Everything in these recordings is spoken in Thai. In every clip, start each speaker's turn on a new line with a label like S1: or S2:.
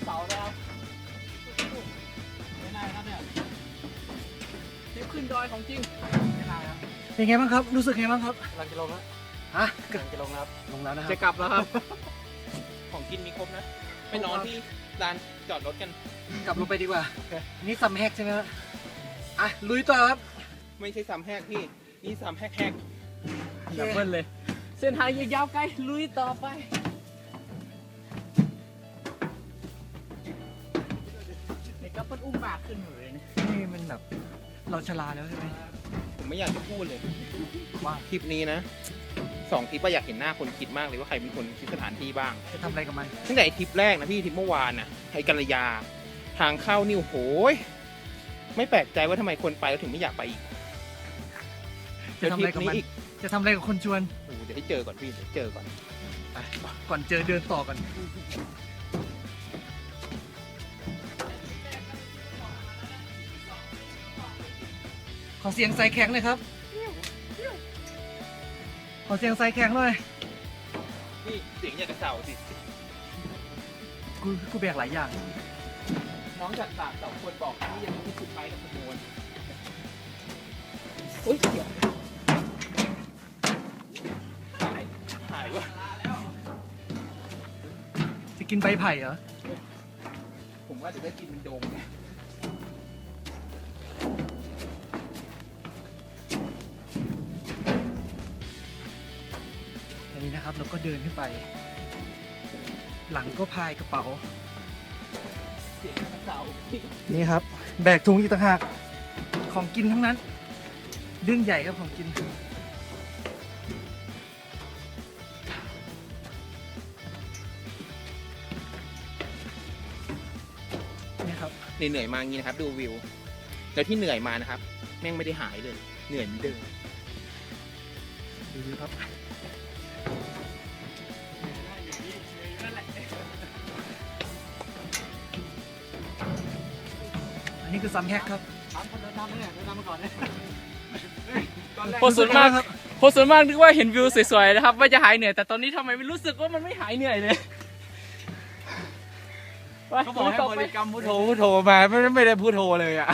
S1: ยอดเสาแล้วไม่ได้ครับเนี่ยทริปขึ้นดอยของจริงไม่ได้ครับ
S2: เป็นไงบ้างครับ รู้สึกไงบ้างครับ
S1: กำลังจะลงแล้ว
S2: ฮะ
S1: กำลังจะลงแล้ว
S2: ลงแล้วนะครั
S1: จะ
S2: บ
S1: กลับแล้วครับ
S3: ของกินมีครบนะไปนอนที่ลานจอดรถกัน
S2: กลับลงไปดีกว่านี่ซัมแฮกใช่ไหมครับอะลุยต่อครับ
S3: ไม่ใช่ซ้ำแหกพี่ นี่ซ้ำแหกแหก
S1: ดับเบิลเลย เส้นทางยาวๆไกลลุยต่อไป อุ้มบากขึ้นอยู่เลยนะ
S2: นี่มันแบบเราชราแล้วใช่ไหม
S3: ผมไม่อยากจะพูดเลย
S2: ว่า
S3: ทริปนี้นะสองทริปว่าอยากเห็นหน้าคนคิดมากเลยว่าใครเป็นคนคิดสถานที่บ้าง
S2: จะทำอะไรกับมัน
S3: ตั้งแต่ไอ้ทริปแรกนะพี่ทริปเมื่อวานนะไทยกัลยา ทางเข้านี่โอ้โหยไม่แปลกใจว่าทำไมคนไปแล้วถึงไม่อยากไปอีก
S2: จะทำอะไรกับมัน
S3: เดี๋ยวทริปนี้อีก
S2: จะทำอะไรกับคนชวน
S3: โอ้โหเดี๋ยวให้เจอก่อนพี่เดี๋ยวเจอก่อน
S2: ไปก่อนเจอเดินต่อกัน เสียงใส่แข็งเลยครับ ขอเสียงใส่แข็งหน่อย
S3: นี่เสียงอยากกระเสาสิ
S2: กูกูแบกหลายอย่าง
S3: น้องจากสามสองคนบอกนี่ยังไม่สุดไปกับขบวนอุ้ยเดี๋ยวหายหายวะ
S2: จะกินใบไผ่เหรอ
S3: ผมว่าจะได้กินเป็นโดมเนี่ย
S2: นนี้นะครับเราก็เดินขึ้นไป หลังก็พายกระเป๋า
S3: เสียงกระเสา
S2: นี่ครับ แบกถุงอีกต่างหากของกินทั้งนั้นเรื่องใหญ่ครับของกินนี่ครับ
S3: เหนื่อยๆมาอย่างนี้นะครับ ดูวิวแล้วที่เหนื่อยมานะครับ แม่งไม่ได้หายเลย เหนื่อยเหมือนเดิม
S2: ดูดูครับ นนี้คือซัมแฮกครับ
S1: ถามคนเดินทางเนี่ยเดินทางมาก่อนเนี่ย
S4: คนส่วนมากคนส่วนมากนึกว่าเห็นวิวสวยๆนะครับ ว่าจะหายเหนื่อย แต่ตอนนี้ทำไมไม่รู้สึกว่ามันไม่หายเหนื่อยเลยไป
S1: เขาบอกให้
S4: ต่
S1: บ
S4: ไป
S1: ริกรรมพุทโธพุทโธมาไม่ไม่ได้พุทโธเลยอะ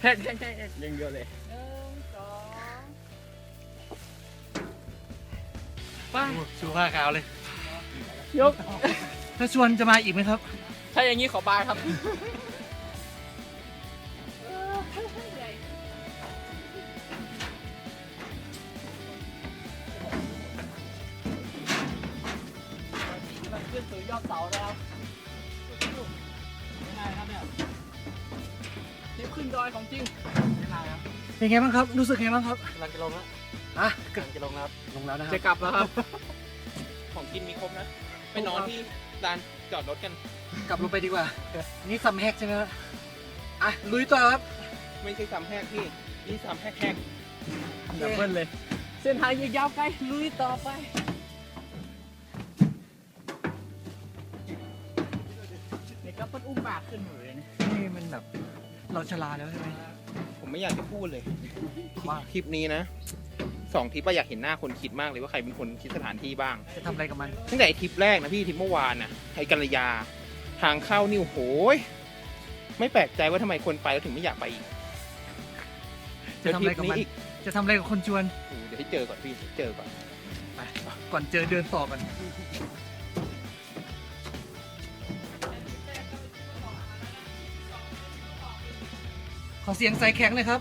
S4: แค่แค่แค่อย่างเดียวเลย
S1: ป้าชูผ้าขาวเลย
S4: ยก
S2: ถ้าชวนจะมาอีกไหมครับ
S4: ถ้าอย่างนี้ขอบายครับ
S1: ขึ้นสู่ยอดเสาแล้วไม่ได้ครับเนี่ยทริปขึ้นดอยของจริงไม่ได้ครับ
S2: เป็นไงบ้างครับ รู้สึกไงบ้างครับ
S1: กำลังจะลงแล้ว
S2: ฮะ
S1: กำลังจะลงแล้ว
S2: ลงแล้วนะค
S1: จะ
S2: รับ
S1: กลับแล้วครับ
S3: ของกินมีครบนะ ไปนอนที่ลานจอดรถกัน
S2: กลับลงไปดีกว่า นี่ซัมแฮกใช่ไหมครับอะลุยต่อครับ
S3: ไม่ใช่ซ้ำแหกพี่ นี่ซ้ำแหกแหก
S4: ดับเบิลเลย
S1: เส้นทางยาวๆไกลลุยต่อไป ในกระปั้นอุ้มบากขึ้นอยู่เลยนะ
S2: นี่มันแบบเราชราแล้วใช่ไหม
S3: ผมไม่อยากจะพูดเลย
S2: ว่า
S3: ทริปนี้นะสองทริปว่าอยากเห็นหน้าคนคิดมากเลยว่าใครเป็นคนคิดสถานที่บ้าง
S2: จะทำอะไรกับมัน
S3: ตั้งแต่ไอ้ทริปแรกนะพี่ทริปเมื่อวานนะไทยกัลยา ทางเข้านี่โอ้โหยไม่แปลกใจว่าทำไมคนไปแล้วถึงไม่อยากไปอีก
S2: จะทำอะไรกับมัน
S3: เดี๋ยวทริปนี้อีก
S2: จะทำอะไรกับคนชวน
S3: โอ้โหเดี๋ยวให้เจอก่อนพี่เดี๋ยวเจอก่อน
S2: ไปก่อนเจอเดินต่อกัน ขอเสียงใส่แข็งเลยครับ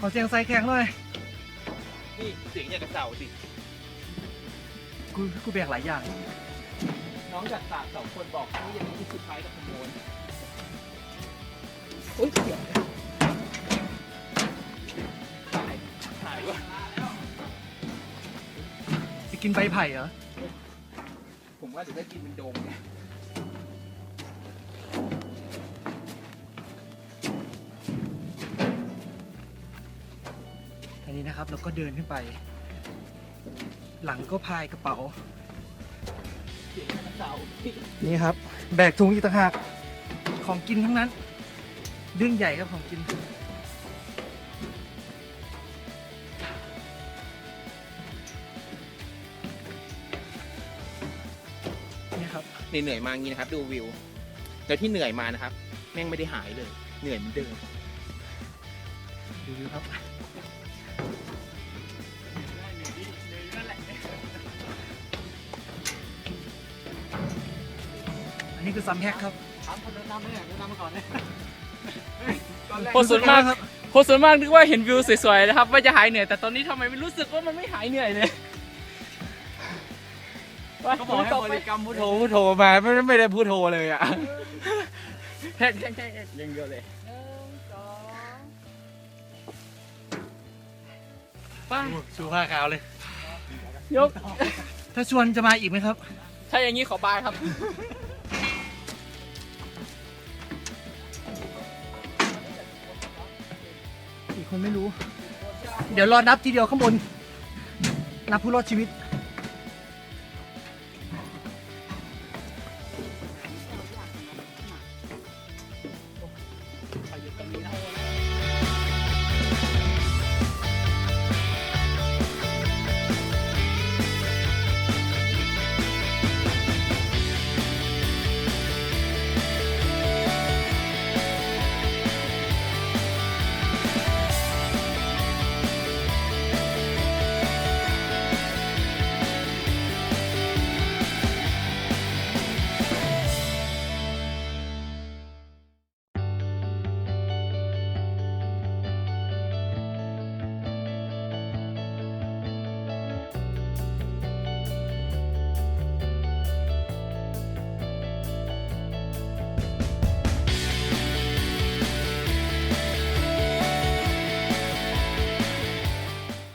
S2: ขอเสียงใส่แข็งหน่อย
S3: นี่เสียงอยากกระเสาสิ
S2: กูกูแบกหลายอย่าง
S3: น้องจากสามสองคนบอกนี่ยังไม่สุดท้ายกับขโมยอุ้ยเดี๋ยวหายหายวะ
S2: จะกินใบไผ่เหรอ
S3: ผมว่าเดี๋ยวได้กินเป็นโดมเนี่ย
S2: นนี้นะครับเราก็เดินขึ้นไป หลังก็พายกระเป๋า
S3: เสียงกระเสา
S2: นี่ครับ แบกถุงอีกต่างหากของกินทั้งนั้น เรื่องใหญ่ครับของกิน
S3: เหนื่อยๆมาอย่างนี้นะครับ ดูวิว แล้วที่เหนื่อยมานะครับ แม่งไม่ได้หายเลย เหนื่อยเหมือนเดิม
S2: ดูวิวครับ นนี้คือซัมแฮกครับ
S1: ถามคนเดินนำไหมเนี่ยเดินนำมาก่อนเลย
S4: คนส่วนมากคนส่วนมากนึกว่าเห็นวิวสวยๆนะครับ ว่าจะหายเหนื่อยแต่ตอนนี้ทำไมไม่รู้สึกว่ามันไม่หายเหนื่อยเลยไป
S1: เขาบอกให้
S4: ต่
S1: บ
S4: ไป
S1: ริกรรมพุทโธพุทโธมาไม่ไม่ได้พุทโธเลยอะ
S4: แท็กแท็กแท็กแท็กยังเดียวเลยไป
S1: ชูผ้าขาวเลย
S4: ยก
S2: ถ้าชวนจะมาอีกไหมครับ
S4: ถ้าอย่างนี้ขอบายครับ
S2: คนไม่รู้ เดี๋ยวรอนับทีเดียวข้างบน นับผู้รอดชีวิต